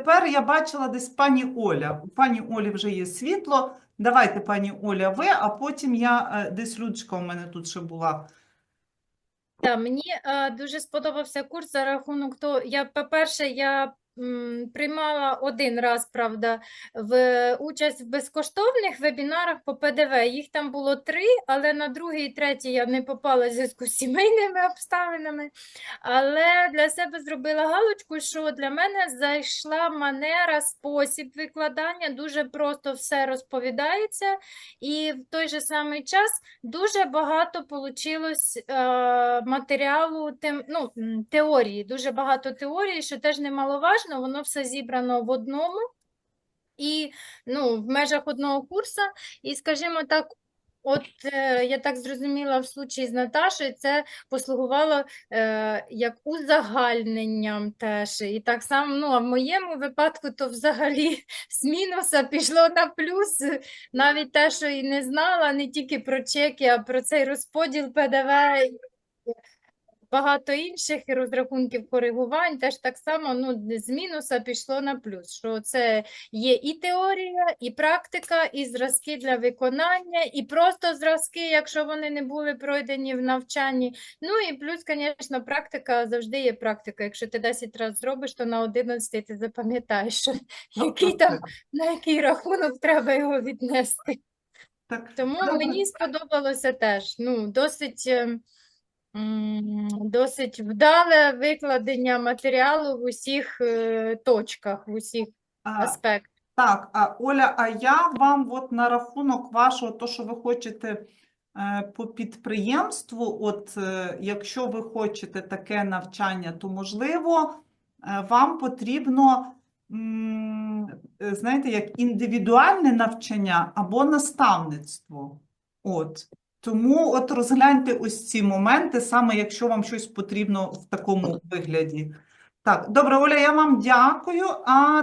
тепер я бачила десь пані Оля. У пані Олі вже є світло. Давайте, пані Оля, ви, а потім я е, десь Людочка у мене тут ще була. Так, мені е, дуже сподобався курс за рахунок того, я, по-перше, я приймала один раз, правда, в участь в безкоштовних вебінарах по ПДВ. Їх там було три, але на другий і третій я не попала в зв'язку з сімейними обставинами. Але для себе зробила галочку, що для мене зайшла манера, спосіб викладання, дуже просто все розповідається, і в той же самий час Дуже багато получилось е, матеріалу, тем, ну, теорії, дуже багато теорії, що теж немаловажно, воно все зібрано в одному і ну, в межах одного курсу. І, скажімо так, от е, я так зрозуміла в случаї з Наташею, це послугувало е, як узагальненням теж. І так само, ну, а в моєму випадку, то взагалі з мінуса пішло на плюс. Навіть те, що і не знала, не тільки про чеки, а про цей розподіл ПДВ багато інших розрахунків коригувань, теж так само ну, з мінуса пішло на плюс, що це є і теорія, і практика, і зразки для виконання, і просто зразки, якщо вони не були пройдені в навчанні. Ну і плюс, звісно, практика завжди є практика. Якщо ти 10 разів зробиш, то на 11 ти запам'ятаєш, що який там, на який рахунок треба його віднести. Так, Тому добре. мені сподобалося теж. Ну, досить, е, м, досить вдале викладення матеріалу в усіх е, точках, в усіх аспектах. Так, а Оля, а я вам от на рахунок вашого, то, що ви хочете е, по підприємству, от е, якщо ви хочете таке навчання, то можливо вам потрібно, знаєте, як індивідуальне навчання або наставництво. От. Тому от розгляньте ось ці моменти, саме якщо вам щось потрібно в такому вигляді. Так, добре, Оля, я вам дякую. А